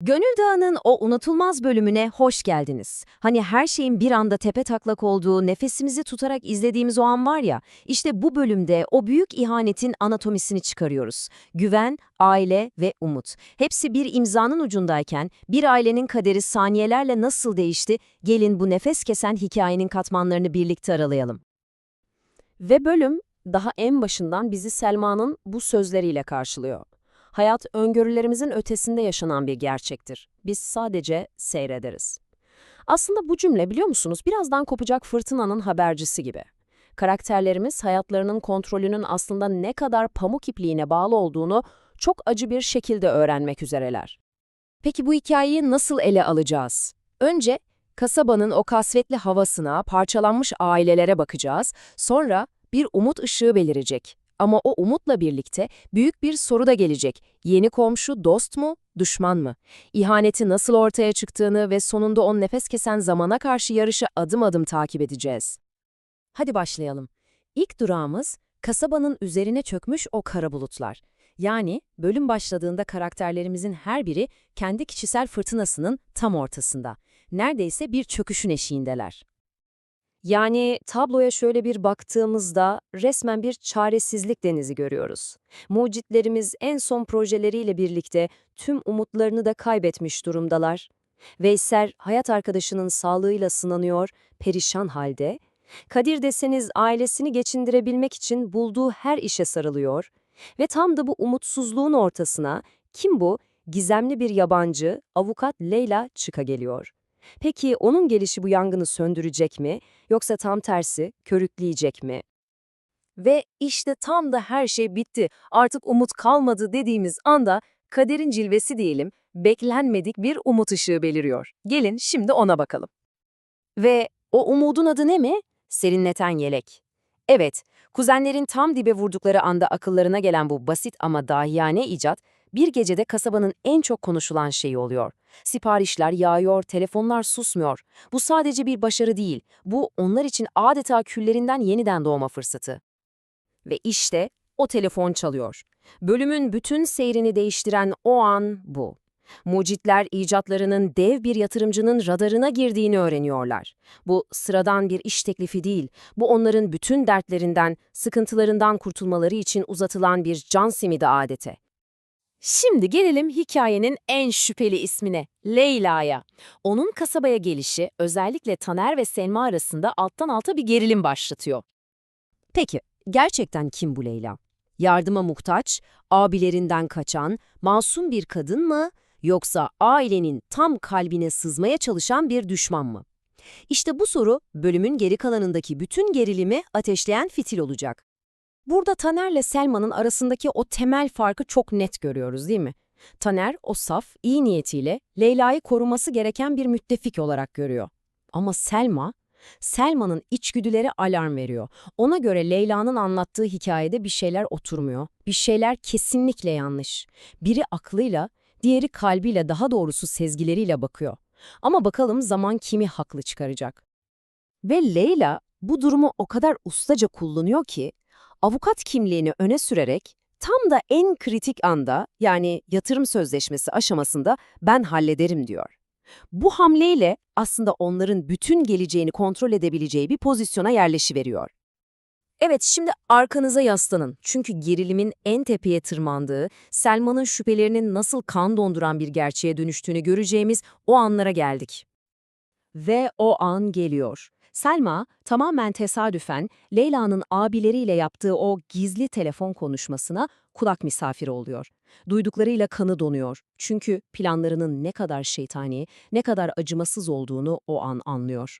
Gönül Dağı'nın o unutulmaz bölümüne hoş geldiniz. Hani her şeyin bir anda tepe taklak olduğu, nefesimizi tutarak izlediğimiz o an var ya, işte bu bölümde o büyük ihanetin anatomisini çıkarıyoruz. Güven, aile ve umut. Hepsi bir imzanın ucundayken bir ailenin kaderi saniyelerle nasıl değişti, gelin bu nefes kesen hikayenin katmanlarını birlikte aralayalım. Ve bölüm daha en başından bizi Selma'nın bu sözleriyle karşılıyor. Hayat öngörülerimizin ötesinde yaşanan bir gerçektir. Biz sadece seyrederiz. Aslında bu cümle biliyor musunuz birazdan kopacak fırtınanın habercisi gibi. Karakterlerimiz hayatlarının kontrolünün aslında ne kadar pamuk ipliğine bağlı olduğunu çok acı bir şekilde öğrenmek üzereler. Peki bu hikayeyi nasıl ele alacağız? Önce kasabanın o kasvetli havasına, parçalanmış ailelere bakacağız. Sonra bir umut ışığı belirecek. Ama o umutla birlikte büyük bir soru da gelecek. Yeni komşu dost mu, düşman mı? İhaneti nasıl ortaya çıktığını ve sonunda o nefes kesen zamana karşı yarışı adım adım takip edeceğiz. Hadi başlayalım. İlk durağımız kasabanın üzerine çökmüş o kara bulutlar. Yani bölüm başladığında karakterlerimizin her biri kendi kişisel fırtınasının tam ortasında. Neredeyse bir çöküşün eşiğindeler. Yani tabloya şöyle bir baktığımızda resmen bir çaresizlik denizi görüyoruz. Mucitlerimiz en son projeleriyle birlikte tüm umutlarını da kaybetmiş durumdalar. Veysel hayat arkadaşının sağlığıyla sınanıyor, perişan halde. Kadir deseniz ailesini geçindirebilmek için bulduğu her işe sarılıyor. Ve tam da bu umutsuzluğun ortasına kim bu? Gizemli bir yabancı, avukat Leyla çıka geliyor. Peki onun gelişi bu yangını söndürecek mi yoksa tam tersi körükleyecek mi? Ve işte tam da her şey bitti, artık umut kalmadı dediğimiz anda kaderin cilvesi diyelim, beklenmedik bir umut ışığı beliriyor. Gelin şimdi ona bakalım. Ve o umudun adı ne mi? Serinleten yelek. Evet, kuzenlerin tam dibe vurdukları anda akıllarına gelen bu basit ama dahiyane icat, bir gecede kasabanın en çok konuşulan şeyi oluyor. Siparişler yağıyor, telefonlar susmuyor. Bu sadece bir başarı değil, bu onlar için adeta küllerinden yeniden doğma fırsatı. Ve işte o telefon çalıyor. Bölümün bütün seyrini değiştiren o an bu. Mucitler icatlarının dev bir yatırımcının radarına girdiğini öğreniyorlar. Bu sıradan bir iş teklifi değil, bu onların bütün dertlerinden, sıkıntılarından kurtulmaları için uzatılan bir can simidi adete. Şimdi gelelim hikayenin en şüpheli ismine, Leyla'ya. Onun kasabaya gelişi özellikle Taner ve Selma arasında alttan alta bir gerilim başlatıyor. Peki, gerçekten kim bu Leyla? Yardıma muhtaç, abilerinden kaçan, masum bir kadın mı? Yoksa ailenin tam kalbine sızmaya çalışan bir düşman mı? İşte bu soru bölümün geri kalanındaki bütün gerilimi ateşleyen fitil olacak. Burada Taner'le Selma'nın arasındaki o temel farkı çok net görüyoruz değil mi? Taner o saf, iyi niyetiyle Leyla'yı koruması gereken bir müttefik olarak görüyor. Ama Selma, Selma'nın içgüdüleri alarm veriyor. Ona göre Leyla'nın anlattığı hikayede bir şeyler oturmuyor. Bir şeyler kesinlikle yanlış. Biri aklıyla, diğeri kalbiyle daha doğrusu sezgileriyle bakıyor. Ama bakalım zaman kimi haklı çıkaracak. Ve Leyla bu durumu o kadar ustaca kullanıyor ki avukat kimliğini öne sürerek tam da en kritik anda yani yatırım sözleşmesi aşamasında ben hallederim diyor. Bu hamleyle aslında onların bütün geleceğini kontrol edebileceği bir pozisyona yerleşiveriyor. Evet şimdi arkanıza yaslanın çünkü gerilimin en tepeye tırmandığı, Selma'nın şüphelerinin nasıl kan donduran bir gerçeğe dönüştüğünü göreceğimiz o anlara geldik. Ve o an geliyor. Selma tamamen tesadüfen Leyla'nın abileriyle yaptığı o gizli telefon konuşmasına kulak misafiri oluyor. Duyduklarıyla kanı donuyor. Çünkü planlarının ne kadar şeytani, ne kadar acımasız olduğunu o an anlıyor.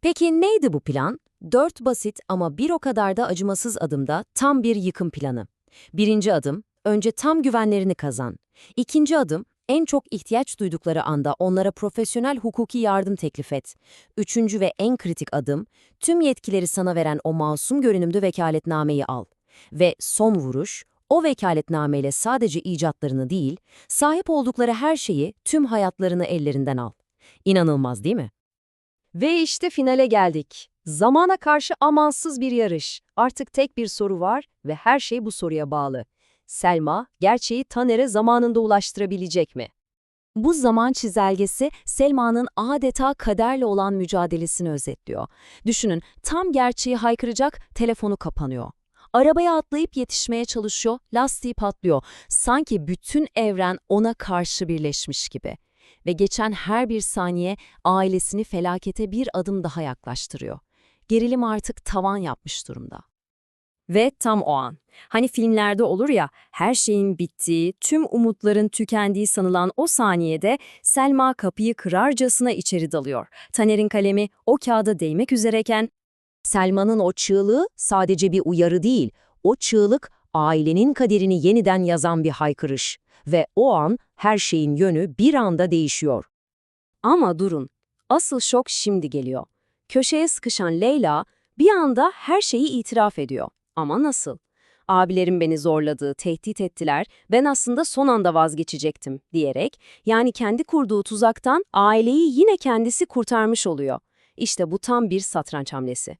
Peki neydi bu plan? Dört basit ama bir o kadar da acımasız adımda tam bir yıkım planı. Birinci adım, önce tam güvenlerini kazan. İkinci adım, en çok ihtiyaç duydukları anda onlara profesyonel hukuki yardım teklif et. Üçüncü ve en kritik adım, tüm yetkileri sana veren o masum görünümlü vekaletnameyi al. Ve son vuruş, o vekaletnameyle sadece icatlarını değil, sahip oldukları her şeyi, tüm hayatlarını ellerinden al. İnanılmaz değil mi? Ve işte finale geldik. Zamana karşı amansız bir yarış. Artık tek bir soru var ve her şey bu soruya bağlı. Selma, gerçeği Taner'e zamanında ulaştırabilecek mi? Bu zaman çizelgesi Selma'nın adeta kaderle olan mücadelesini özetliyor. Düşünün, tam gerçeği haykıracak, telefonu kapanıyor. Arabaya atlayıp yetişmeye çalışıyor, lastiği patlıyor. Sanki bütün evren ona karşı birleşmiş gibi. Ve geçen her bir saniye ailesini felakete bir adım daha yaklaştırıyor. Gerilim artık tavan yapmış durumda. Ve tam o an. Hani filmlerde olur ya, her şeyin bittiği, tüm umutların tükendiği sanılan o saniyede Selma kapıyı kırarcasına içeri dalıyor. Taner'in kalemi o kağıda değmek üzereken Selma'nın o çığlığı sadece bir uyarı değil, o çığlık ailenin kaderini yeniden yazan bir haykırış. Ve o an her şeyin yönü bir anda değişiyor. Ama durun, asıl şok şimdi geliyor. Köşeye sıkışan Leyla bir anda her şeyi itiraf ediyor. Ama nasıl? Abilerim beni zorladı, tehdit ettiler, ben aslında son anda vazgeçecektim diyerek, yani kendi kurduğu tuzaktan aileyi yine kendisi kurtarmış oluyor. İşte bu tam bir satranç hamlesi.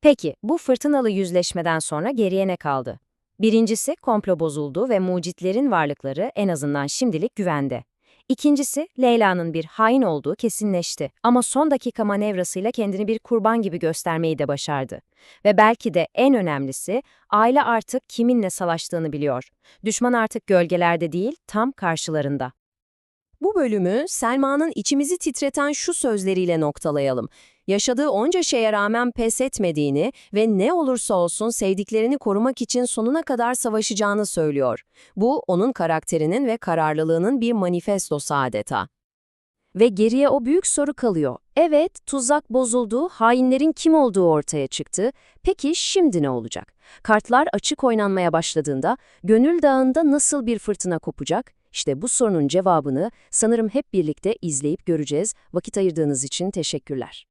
Peki, bu fırtınalı yüzleşmeden sonra geriye ne kaldı? Birincisi, komplo bozuldu ve mucitlerin varlıkları en azından şimdilik güvende. İkincisi, Leyla'nın bir hain olduğu kesinleşti ama son dakika manevrasıyla kendini bir kurban gibi göstermeyi de başardı. Ve belki de en önemlisi, aile artık kiminle savaştığını biliyor. Düşman artık gölgelerde değil, tam karşılarında. Bu bölümü Selma'nın içimizi titreten şu sözleriyle noktalayalım. Yaşadığı onca şeye rağmen pes etmediğini ve ne olursa olsun sevdiklerini korumak için sonuna kadar savaşacağını söylüyor. Bu, onun karakterinin ve kararlılığının bir manifestosu adeta. Ve geriye o büyük soru kalıyor. Evet, tuzak bozuldu, hainlerin kim olduğu ortaya çıktı. Peki şimdi ne olacak? Kartlar açık oynanmaya başladığında, gönül dağında nasıl bir fırtına kopacak? İşte bu sorunun cevabını sanırım hep birlikte izleyip göreceğiz. Vakit ayırdığınız için teşekkürler.